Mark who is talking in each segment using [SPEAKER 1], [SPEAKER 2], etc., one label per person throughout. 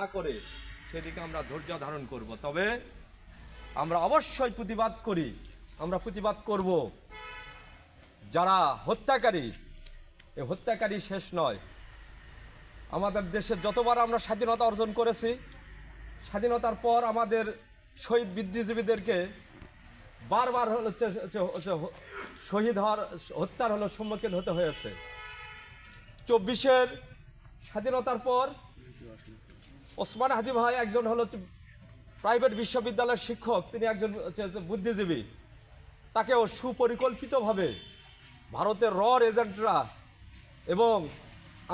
[SPEAKER 1] না করে সেদিকে আমরা ধৈর্য ধারণ করব। তবে আমরা অবশ্যই প্রতিবাদ করি। আমরা প্রতিবাদ করব যারা হত্যাকারী। এই হত্যাকারী শেষ নয়। আমাদের দেশে যতবার আমরা স্বাধীনতা অর্জন করেছি, স্বাধীনতার পর আমাদের শহীদ বুদ্ধিজীবীদেরকে বারবার হচ্ছে, শহীদ হওয়ার, হত্যার হলো সম্মুখীন হতে হয়েছে। চব্বিশের স্বাধীনতার পর ওসমান হাদি ভাই একজন হলো প্রাইভেট বিশ্ববিদ্যালয়ের শিক্ষক, তিনি একজন বুদ্ধিজীবী। তাকেও সুপরিকল্পিতভাবে ভারতের রর এজেন্টরা এবং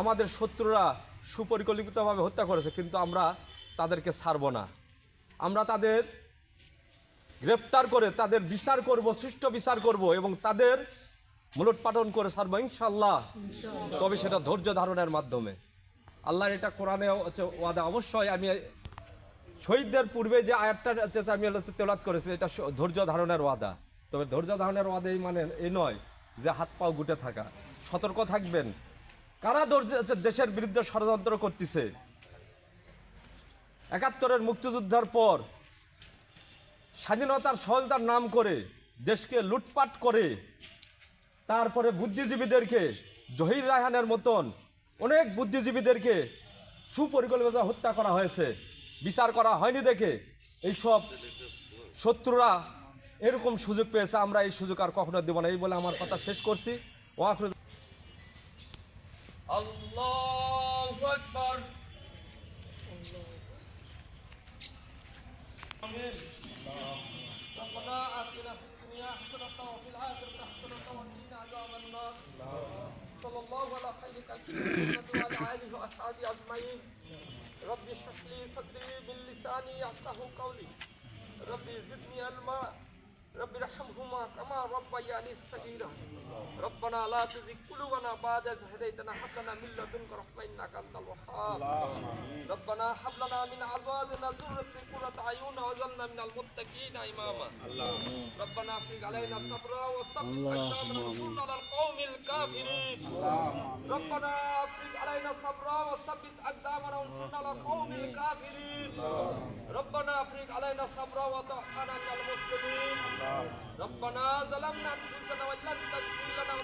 [SPEAKER 1] আমাদের শত্রুরা সুপরিকল্পিতভাবে হত্যা করেছে, কিন্তু আমরা তাদেরকে ছাড়ব না। আমরা তাদের গ্রেপ্তার করে, তাদের বিচার করব, সুষ্ঠু বিচার করব এবং তাদের মূলত পাঠন করে ছাড়বো ইনশাল্লাহ তবে সেটা ধৈর্য ধারণের মাধ্যমে। আল্লাহ এটা কোরআনে ওয়াদা। অবশ্যই আমি শহীদদের পূর্বে যে আয়াতটা আমি তেলাত করেছি, এটা ধৈর্য ধারণের ওয়াদা। তবে ধৈর্য ধারণের ওয়াদা এই মানে এই নয় যে হাত পাও গুটে থাকা। সতর্ক থাকবেন। কারা ধৈর্য দেশের বিরুদ্ধে ষড়যন্ত্র করতেছে? একাত্তরের মুক্তিযুদ্ধের পর স্বাধীনতার সহজতার নাম করে দেশকে লুটপাট করে, তারপরে বুদ্ধিজীবীদেরকে জহির রায়হানের মতন অনেক বুদ্ধিজীবীদেরকে সুপরিকল্পিত হত্যা করা হয়েছে বিচার করা হয়নি দেখে এইসব শত্রুরা এরকম সুযোগ পেয়েছে আমরা এই সুযোগ আর কখনো দেব না এই বলে আমার কথা শেষ করছি ওয়াকরুদ আল্লাহু আকবার ربنا آتنا في الدنيا حسنة وفي الآخرة حسنة وقنا عذاب ولا خيرك خلقه محمد وعلى آله وأصحابه أجمعين. رب اشرح لي صدري باللسان يفقه قولي. رب زدني علما ارحمهما كما ربياني صغيرا. ربنا لا تزغ قلوبنا بعد إذ هديتنا. هب لنا من لدنك رحمة إنك أنت الوهاب. ربنا هب لنا من أزواجنا ذرية قرة أعين واجعلنا من المتقين إماما. ربنا افرغ علينا صبرا وثبت أقدامنا وانصرنا على القوم الكافرين. ربنا علينا صبرا وثبت أقدامنا وانصرنا على القوم الكافرين ربنا افرغ علينا صبرا وتوفنا من المسلمين ربنا ظلمنا أنفسنا وإن لم تغفر لنا